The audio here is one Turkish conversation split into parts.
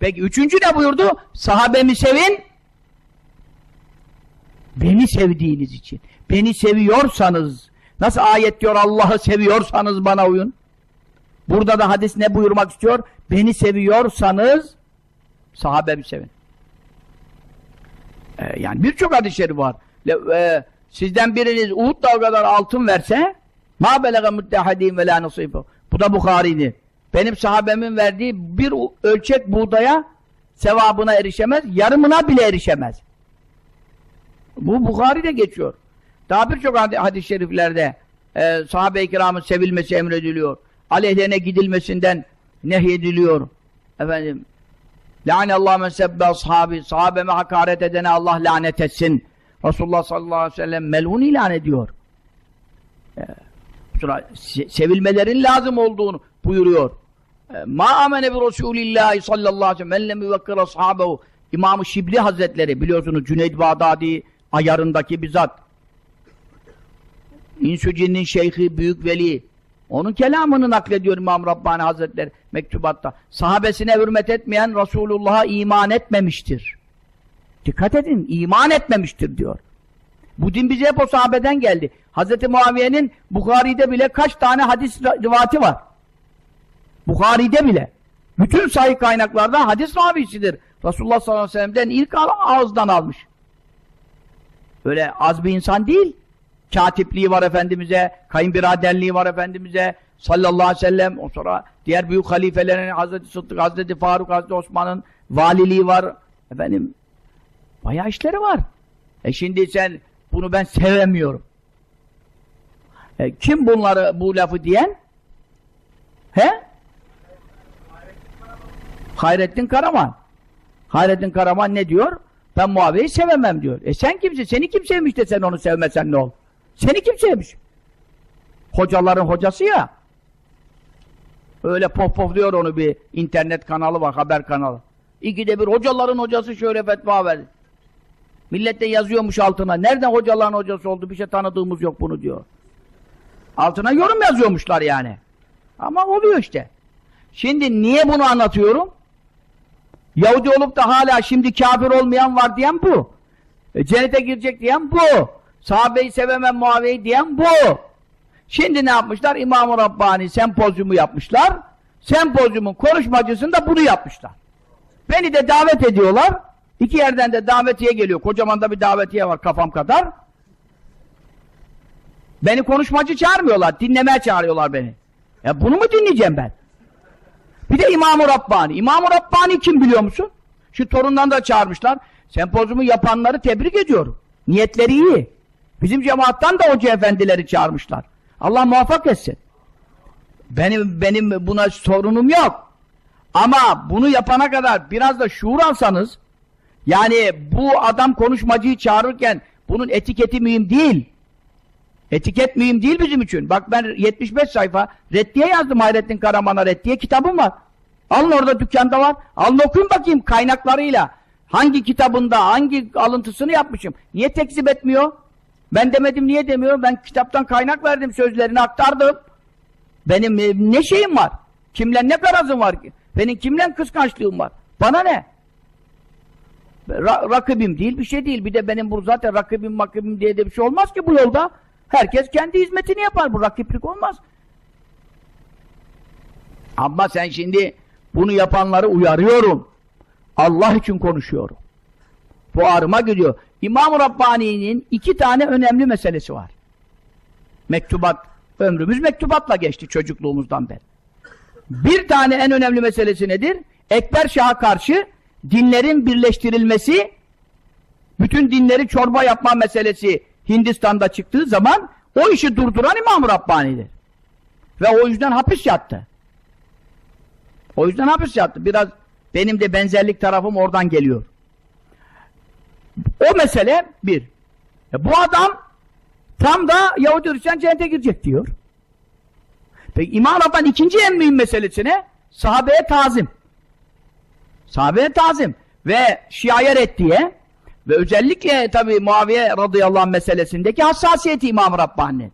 Peki üçüncü ne buyurdu? Sahabemi sevin. Beni sevdiğiniz için. Beni seviyorsanız, nasıl ayet diyor Allah'ı seviyorsanız bana uyun. Burada da hadis ne buyurmak istiyor? Beni seviyorsanız sahabemi sevin. Ee, yani birçok hadis-i şerif var. Le- e, sizden biriniz Uhud kadar altın verse ma belege muttehadin ve la nasifu. Bu da Bukhari'di. Benim sahabemin verdiği bir ölçek buğdaya sevabına erişemez, yarımına bile erişemez. Bu Bukhari'de geçiyor. Daha birçok hadi- hadis-i şeriflerde e, sahabe-i kiramın sevilmesi emrediliyor. Aleyhlerine gidilmesinden nehyediliyor. Efendim Lânellâhu men sebbe ashabi. Sahabeme hakaret edene Allah lanet etsin. Resulullah sallallahu aleyhi ve sellem melun ilan ediyor. Ee, sevilmelerin lazım olduğunu buyuruyor. Ee, Ma amene bi Resulillahi sallallahu aleyhi ve sellem men lem yuvekkir. İmam-ı Şibli Hazretleri biliyorsunuz Cüneyd Bağdadi ayarındaki bizzat. İnsü cinnin şeyhi, büyük veli. Onun kelamını naklediyor İmam Rabbani Hazretleri mektubatta. Sahabesine hürmet etmeyen Resulullah'a iman etmemiştir. Dikkat edin, iman etmemiştir diyor. Bu din bize hep o sahabeden geldi. Hz. Muaviye'nin Bukhari'de bile kaç tane hadis rivati var. Bukhari'de bile. Bütün sahih kaynaklarda hadis ravisidir. Resulullah sallallahu aleyhi ve sellem'den ilk ağızdan almış. Öyle az bir insan değil. Katipliği var Efendimiz'e, kayınbiraderliği var Efendimiz'e sallallahu aleyhi ve sellem. O sonra diğer büyük halifelerin Hazreti Sıddık, Hazreti Faruk, Hazreti Osman'ın valiliği var. Efendim bayağı işleri var. E şimdi sen bunu ben sevemiyorum. E, kim bunları bu lafı diyen? He? Hayrettin Karaman. Hayrettin Karaman ne diyor? Ben Muaviye'yi sevemem diyor. E sen kimsin? Seni kim sevmiş de sen onu sevmesen ne ol? Seni kim sevmiş? Hocaların hocası ya. Öyle pohpohluyor onu bir internet kanalı var, haber kanalı. İkide bir hocaların hocası şöyle fetva verdi. Millet de yazıyormuş altına. Nereden hocaların hocası oldu? Bir şey tanıdığımız yok bunu diyor. Altına yorum yazıyormuşlar yani. Ama oluyor işte. Şimdi niye bunu anlatıyorum? Yahudi olup da hala şimdi kafir olmayan var diyen bu. E, cennete girecek diyen bu. Sahabeyi sevemem Muaviye'yi diyen bu. Şimdi ne yapmışlar? İmam-ı Rabbani sempozyumu yapmışlar. Sempozyumun konuşmacısında bunu yapmışlar. Beni de davet ediyorlar. İki yerden de davetiye geliyor. Kocaman da bir davetiye var kafam kadar. Beni konuşmacı çağırmıyorlar. Dinlemeye çağırıyorlar beni. Ya bunu mu dinleyeceğim ben? Bir de İmam-ı Rabbani. İmam-ı Rabbani kim biliyor musun? Şu torundan da çağırmışlar. Sempozyumu yapanları tebrik ediyorum. Niyetleri iyi. Bizim cemaattan da hoca efendileri çağırmışlar. Allah muvaffak etsin. Benim benim buna sorunum yok. Ama bunu yapana kadar biraz da şuur alsanız yani bu adam konuşmacıyı çağırırken bunun etiketi mühim değil. Etiket mühim değil bizim için. Bak ben 75 sayfa reddiye yazdım Hayrettin Karaman'a reddiye kitabım var. Alın orada dükkanda var. Alın okuyun bakayım kaynaklarıyla. Hangi kitabında, hangi alıntısını yapmışım. Niye tekzip etmiyor? Ben demedim niye demiyor? Ben kitaptan kaynak verdim, sözlerini aktardım. Benim e, ne şeyim var? Kimle ne garazım var ki? Benim kimle kıskançlığım var? Bana ne? Ra rakibim değil, bir şey değil. Bir de benim bu zaten rakibim makibim diye de bir şey olmaz ki bu yolda. Herkes kendi hizmetini yapar. Bu rakiplik olmaz. Ama sen şimdi bunu yapanları uyarıyorum. Allah için konuşuyorum. Bu ağrıma gidiyor. İmam-ı Rabbani'nin iki tane önemli meselesi var. Mektubat, ömrümüz mektubatla geçti çocukluğumuzdan beri. Bir tane en önemli meselesi nedir? Ekber Şah'a karşı dinlerin birleştirilmesi, bütün dinleri çorba yapma meselesi Hindistan'da çıktığı zaman o işi durduran İmam-ı Rabbani'dir. Ve o yüzden hapis yattı. O yüzden hapis yattı. Biraz benim de benzerlik tarafım oradan geliyor. O mesele bir. E bu adam tam da Yahudi Hristiyan cennete girecek diyor. Peki İmam Rabbani ikinci en mühim meselesine sahabeye tazim. Sahabeye tazim ve şiaya reddiye ve özellikle tabi Muaviye radıyallahu anh meselesindeki hassasiyeti İmam Rabbani.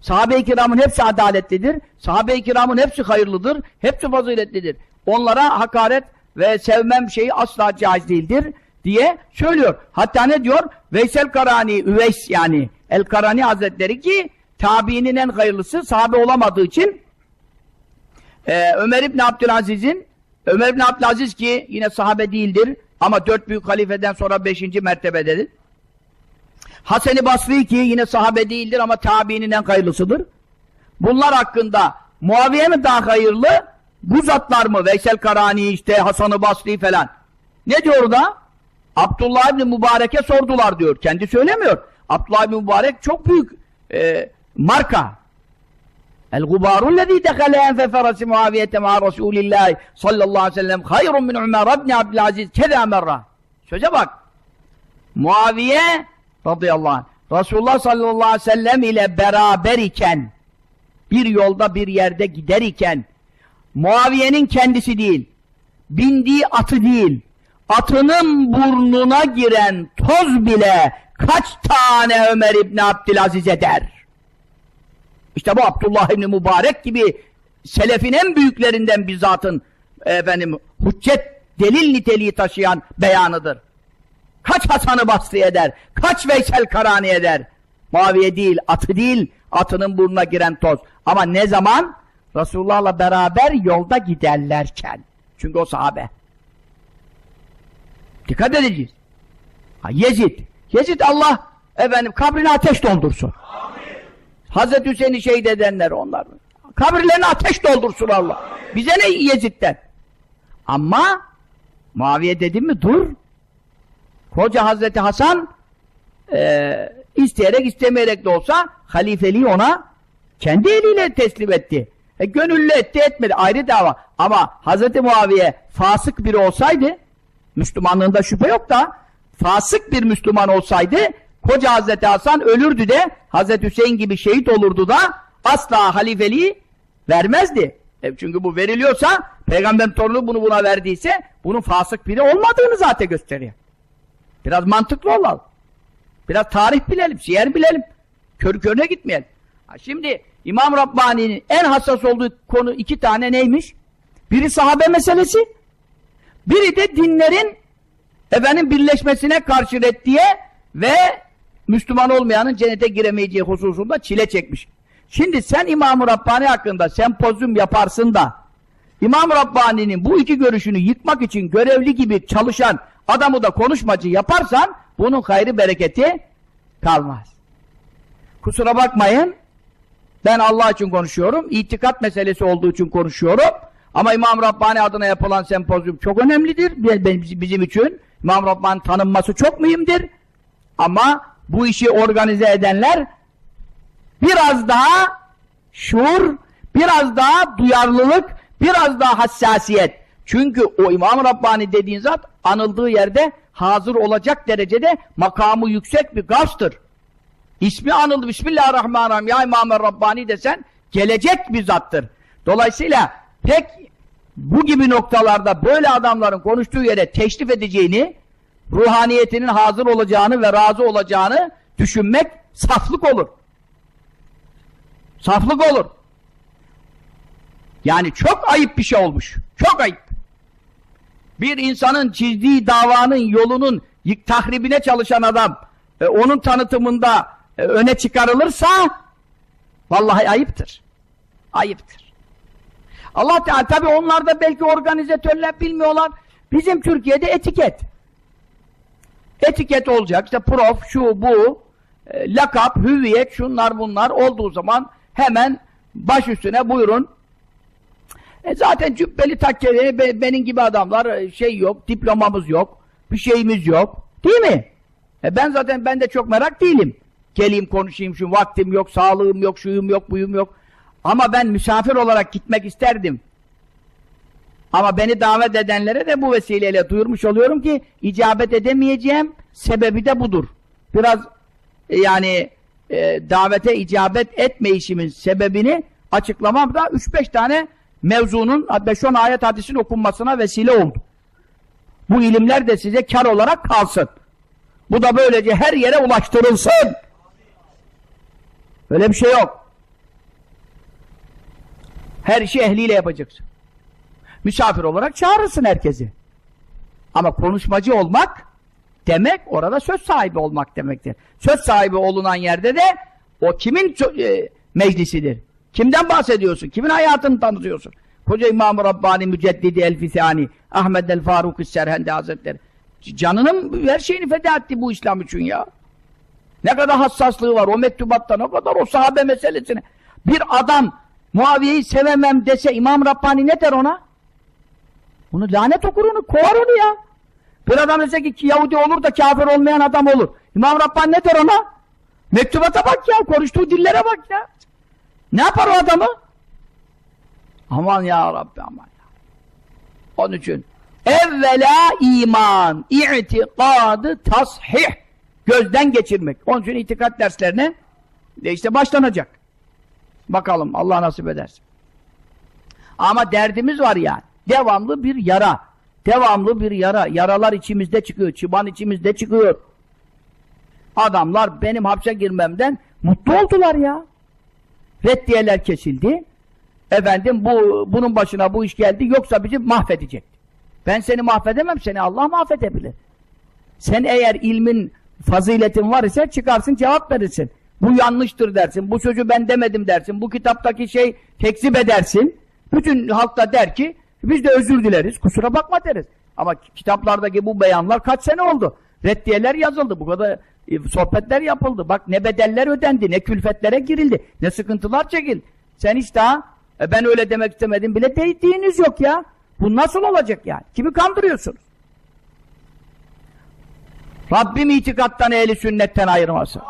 Sahabe-i kiramın hepsi adaletlidir. Sahabe-i kiramın hepsi hayırlıdır. Hepsi faziletlidir. Onlara hakaret ve sevmem şeyi asla caiz değildir diye söylüyor. Hatta ne diyor? Veysel Karani, Üveys yani El Karani Hazretleri ki tabiinin en hayırlısı sahabe olamadığı için ee, Ömer İbni Abdülaziz'in Ömer İbni Abdülaziz ki yine sahabe değildir ama dört büyük halifeden sonra beşinci mertebededir. Hasan-ı Basri ki yine sahabe değildir ama tabiinin en hayırlısıdır. Bunlar hakkında Muaviye mi daha hayırlı? Bu zatlar mı? Veysel Karani işte Hasan-ı Basri falan. Ne diyor da? Abdullah İbni Mübarek'e sordular diyor. Kendi söylemiyor. Abdullah İbni Mübarek çok büyük e, marka. El-gubaru lezî dekale enfe ferasi muaviyete ma Resulillahi sallallahu aleyhi ve sellem hayrun min Ömer ibn Abdülaziz keza merra. Söze bak. Muaviye radıyallahu anh Resulullah sallallahu aleyhi ve sellem ile beraber iken bir yolda bir yerde gider iken Muaviye'nin kendisi değil bindiği atı değil atının burnuna giren toz bile kaç tane Ömer İbni Abdülaziz eder? İşte bu Abdullah İbni Mübarek gibi selefin en büyüklerinden bir zatın efendim, hüccet delil niteliği taşıyan beyanıdır. Kaç Hasan-ı Basri eder? Kaç Veysel Karani eder? Muaviye değil, atı değil, atının burnuna giren toz. Ama ne zaman? Resulullah'la beraber yolda giderlerken. Çünkü o sahabe. Dikkat edeceğiz. Ha, Yezid. Yezid Allah efendim kabrini ateş doldursun. Hazreti Hüseyin'i şehit edenler onlar. Kabirlerini ateş doldursun Allah. Bize ne Yezid'den? Ama Muaviye dedi mi dur. Koca Hazreti Hasan e, isteyerek istemeyerek de olsa halifeliği ona kendi eliyle teslim etti. E, gönüllü etti etmedi ayrı dava. Ama Hazreti Muaviye fasık biri olsaydı Müslümanlığında şüphe yok da fasık bir Müslüman olsaydı koca Hazreti Hasan ölürdü de Hazreti Hüseyin gibi şehit olurdu da asla halifeliği vermezdi. E çünkü bu veriliyorsa peygamber torunu bunu buna verdiyse bunun fasık biri olmadığını zaten gösteriyor. Biraz mantıklı olalım. Biraz tarih bilelim, siyer bilelim. Kör körüne gitmeyelim. Ha şimdi İmam Rabbani'nin en hassas olduğu konu iki tane neymiş? Biri sahabe meselesi, biri de dinlerin efendim birleşmesine karşı reddiye ve Müslüman olmayanın cennete giremeyeceği hususunda çile çekmiş. Şimdi sen İmam-ı Rabbani hakkında sempozyum yaparsın da İmam Rabbani'nin bu iki görüşünü yıkmak için görevli gibi çalışan adamı da konuşmacı yaparsan bunun hayrı bereketi kalmaz. Kusura bakmayın ben Allah için konuşuyorum. İtikat meselesi olduğu için konuşuyorum. Ama İmam Rabbani adına yapılan sempozyum çok önemlidir. Bizim için İmam Rabbani tanınması çok mühimdir. Ama bu işi organize edenler biraz daha şuur, biraz daha duyarlılık, biraz daha hassasiyet. Çünkü o İmam Rabbani dediğin zat anıldığı yerde hazır olacak derecede makamı yüksek bir gavstır. İsmi anıldı. Bismillahirrahmanirrahim. Ya İmam Rabbani desen gelecek bir zattır. Dolayısıyla pek bu gibi noktalarda böyle adamların konuştuğu yere teşrif edeceğini, ruhaniyetinin hazır olacağını ve razı olacağını düşünmek saflık olur. Saflık olur. Yani çok ayıp bir şey olmuş. Çok ayıp. Bir insanın çizdiği davanın yolunun tahribine çalışan adam e, onun tanıtımında e, öne çıkarılırsa vallahi ayıptır. Ayıptır. Allah Teala tabi onlar da belki organizatörler bilmiyorlar. Bizim Türkiye'de etiket. Etiket olacak. İşte prof, şu, bu, e, lakap, hüviyet, şunlar bunlar olduğu zaman hemen baş üstüne buyurun. E zaten cübbeli takkeli be, benim gibi adamlar e, şey yok, diplomamız yok, bir şeyimiz yok. Değil mi? E ben zaten ben de çok merak değilim. Geleyim konuşayım şu vaktim yok, sağlığım yok, şuyum yok, buyum yok. Ama ben misafir olarak gitmek isterdim. Ama beni davet edenlere de bu vesileyle duyurmuş oluyorum ki icabet edemeyeceğim sebebi de budur. Biraz e, yani e, davete icabet etmeyişimin sebebini açıklamam da 3-5 tane mevzunun 5-10 ayet hadisin okunmasına vesile oldu. Bu ilimler de size kar olarak kalsın. Bu da böylece her yere ulaştırılsın. Öyle bir şey yok. Her işi ehliyle yapacaksın. Misafir olarak çağırırsın herkesi. Ama konuşmacı olmak demek orada söz sahibi olmak demektir. Söz sahibi olunan yerde de o kimin e, meclisidir? Kimden bahsediyorsun? Kimin hayatını tanıtıyorsun? Koca İmam-ı Rabbani Müceddidi El-Fisani Ahmed el-Faruk Serhendi Hazretleri canının her şeyini feda etti bu İslam için ya. Ne kadar hassaslığı var o mektubatta ne kadar o sahabe meselesine. Bir adam Muaviye'yi sevemem dese İmam Rabbani ne der ona? Bunu lanet okur onu, kovar onu ya. Bir adam dese ki Yahudi olur da kafir olmayan adam olur. İmam Rabbani ne der ona? Mektubata bak ya, konuştuğu dillere bak ya. Ne yapar o adamı? Aman ya Rabbi aman ya. Onun için evvela iman, i'tikadı tashih. Gözden geçirmek. Onun için itikat derslerine de işte başlanacak. Bakalım Allah nasip ederse. Ama derdimiz var yani. Devamlı bir yara. Devamlı bir yara. Yaralar içimizde çıkıyor. Çıban içimizde çıkıyor. Adamlar benim hapse girmemden mutlu oldular ya. Reddiyeler kesildi. Efendim bu bunun başına bu iş geldi yoksa bizi mahvedecekti. Ben seni mahvedemem seni Allah mahvedebilir. Sen eğer ilmin faziletin var ise çıkarsın cevap verirsin. Bu yanlıştır dersin. Bu sözü ben demedim dersin. Bu kitaptaki şey tekzip edersin. Bütün halk da der ki biz de özür dileriz. Kusura bakma deriz. Ama kitaplardaki bu beyanlar kaç sene oldu? Reddiyeler yazıldı. Bu kadar e, sohbetler yapıldı. Bak ne bedeller ödendi, ne külfetlere girildi, ne sıkıntılar çekildi. Sen hiç daha e, ben öyle demek istemedim bile dediğiniz yok ya. Bu nasıl olacak yani? Kimi kandırıyorsunuz? Rabbim itikattan ehli sünnetten ayırmasın.